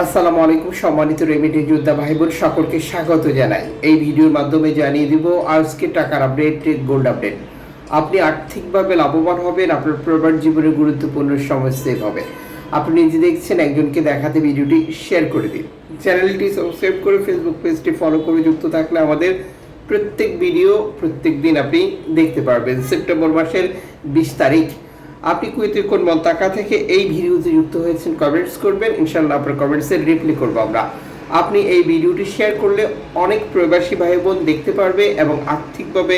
আসসালামু আলাইকুম, সম্মানিত রেমিডি যোদ্ধা ভাই বোন সকলকে স্বাগত জানাই। এই ভিডিওর মাধ্যমে জানিয়ে দিব আজকে টাকার আপডেট গোল্ড আপডেট আপনি আর্থিকভাবে লাভবান হবেন, আপনার পরিবার জীবনে গুরুত্বপূর্ণ সময় সেভ হবে। আপনি নিজে দেখছেন, একজনকে দেখাতে ভিডিওটি শেয়ার করে দিন। চ্যানেলটি সাবস্ক্রাইব করে ফেসবুক পেজটি ফলো করে যুক্ত থাকলে আমাদের প্রত্যেক ভিডিও প্রত্যেক দিন আপনি দেখতে পারবেন। সেপ্টেম্বর মাসের বিশ তারিখ। আপনি কুয়েতের কোন মন্তাকা থেকে এই ভিডিওতে যুক্ত হয়েছেন কমেন্টস করবেন। ইনশাল্লাহ আপনার কমেন্টসের রিপ্লাই করব আমরা। আপনি এই ভিডিওটি শেয়ার করলে অনেক প্রবাসী ভাই বোন দেখতে পারবে এবং আর্থিকভাবে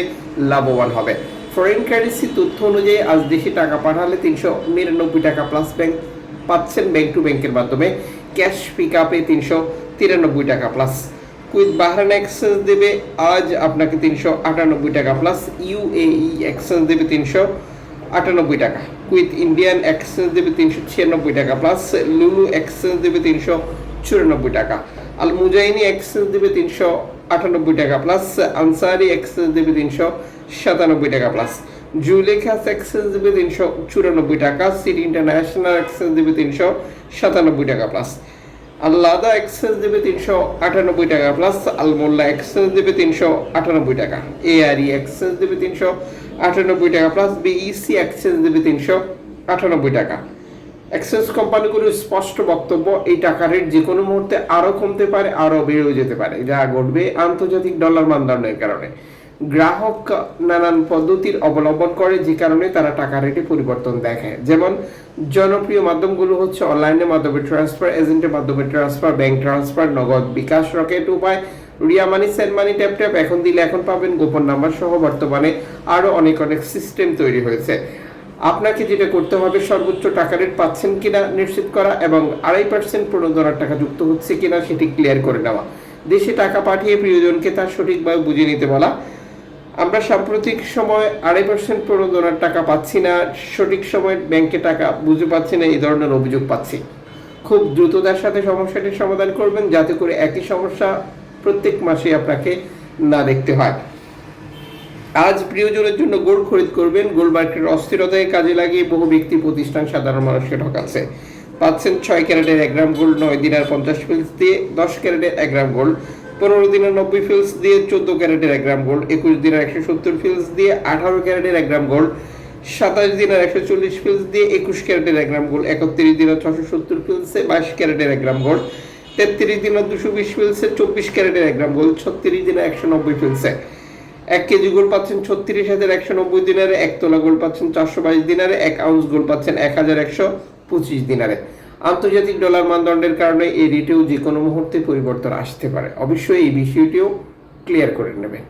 লাভবান হবে। ফরেন কারেন্সি তথ্য অনুযায়ী আজ দেশে টাকা পাঠালে তিনশো নিরানব্বই টাকা প্লাস ব্যাংক পাচ্ছেন ব্যাংক টু ব্যাংকের মাধ্যমে। ক্যাশ পিক আপে তিনশো তিরানব্বই টাকা প্লাস কুইথ বাহরান এক্সচেঞ্জ দেবে, আজ আপনাকে তিনশো আটানব্বই টাকা প্লাস ইউএই এক্সচেঞ্জ দেবে তিনশো আটানব্বই টাকা। কুইথ ইন্ডিয়ান এক্সচেঞ্জ দেবে তিনশো ছিয়ানব্বই টাকা, প্লাস লুলু এক্সচেঞ্জ দেবে তিনশো চুরানব্বই টাকা। আল মুজাইনি এক্সচেঞ্জ দেবে তিনশো আটানব্বই টাকা, প্লাস আনসারি এক্সচেঞ্জ দেবে তিনশো সাতানব্বই টাকা, প্লাস জুলেখাস এক্সচেঞ্জ দেবে তিনশো চুরানব্বই টাকা, সিটি ইন্টারন্যাশনাল এক্সচেঞ্জ দেবে তিনশো সাতানব্বই টাকা, প্লাস আল্লাদা এক্সচেঞ্জ দেবে তিনশো আটানব্বই টাকা প্লাস আলমোল্লা এক্সচেঞ্জ দেবে তিনশো আটানব্বই টাকা। এআরই এক্সচেঞ্জ দেবে তিনশো আটানব্বই টাকা প্লাস বিইসি এক্সচেঞ্জ দেবে তিনশো আটানব্বই টাকা। এক্সচেঞ্জ কোম্পানিগুলোর স্পষ্ট বক্তব্য, এই টাকা রেট যে কোনো মুহূর্তে আরও কমতে পারে আরও বেড়েও যেতে পারে। যা ঘটবে আন্তর্জাতিক ডলার মানদণ্ডের কারণে। গ্রাহক নানান পদ্ধতির অবলম্বন করে, যে কারণে তারা টাকা রেটে পরিবর্তন দেখায় যেমন, জনপ্রিয় মাধ্যমগুলো হচ্ছে অনলাইনের মাধ্যমে ট্রান্সফার এজেন্টের মাধ্যমে transfer bank transfer Nagad bKash Rocket Upay, Ria Money send money tap tap এখন দিলে এখন পাবেন গোপন নাম্বার সহ বর্তমানে আরও অনেক অনেক সিস্টেম তৈরি হয়েছে। আপনাকে যেটা করতে হবে, সর্বোচ্চ টাকা রেট পাচ্ছেন কিনা নিশ্চিত করা এবং আড়াই পার্সেন্ট প্রণোদনার টাকা যুক্ত হচ্ছে কিনা সেটি ক্লিয়ার করে নেওয়া। দেশে টাকা পাঠিয়ে প্রিয়জনকে তার সঠিকভাবে বুঝে নিতে বলা। আমরা সাম্প্রতিক সময় আড়াই পার্সেন্ট প্রণোদনার টাকা পাচ্ছি না, সঠিক সময় ব্যাংকে টাকা বুঝে পাচ্ছি না, এই ধরনের অভিযোগ পাচ্ছি। খুব দ্রুততার সাথে সমস্যাটির সমাধান করবেন, যাতে করে একই সমস্যা প্রত্যেক মাসে আপনাকে না দেখতে হয়। আজ প্রিয়জনের জন্য গোল্ড খরিদ করবেন গোল্ড মার্কেটের অস্থিরতায় কাজে লাগিয়ে বহু ব্যক্তি, প্রতিষ্ঠান, সাধারণ মানুষকে ঠকাচ্ছে। পাচ্ছেন ছয় ক্যারেটের এক গ্রাম গোল্ড নয় দিনের পঞ্চাশ ফিলস দিয়ে দশ ক্যারেটের এক গ্রাম গোল্ড পনেরো দিনের নব্বই ফিলস দিয়ে চোদ্দ ক্যারেটের এক গ্রাম গোল্ড একুশ দিনের একশো সত্তর ফিলস দিয়ে আঠারো ক্যারেটের এক গ্রাম গোল্ড সাতাশ দিনের একশো চল্লিশ ফিলস দিয়ে একুশ ক্যারেটের এক গ্রাম গোল্ড একত্রিশ দিনের ছশো সত্তর ফিলসে বাইশ ক্যারেটের এক গ্রাম গোল্ড তেত্রিশ দিনের দুশো বিশ ফিলসে চব্বিশ ক্যারেটের এক গ্রাম গোল্ড ছত্রিশ দিনের একশো নব্বই ফিলসে এক কেজি গোল পাচ্ছেন ছত্রিশ হাজার একশো নব্বই দিনারে, এক তোলা গোল পাচ্ছেন চারশো বাইশ দিনারে, এক আউন্স গোল্ড পাচ্ছেন এক হাজার একশো পঁচিশ দিনারে। আন্তর্জাতিক ডলার মানদণ্ডের কারণে এই রেটেও যে কোনো মুহূর্তে পরিবর্তন আসতে পারে। অবশ্যই এই বিষয়টিও ক্লিয়ার করে নেবেন।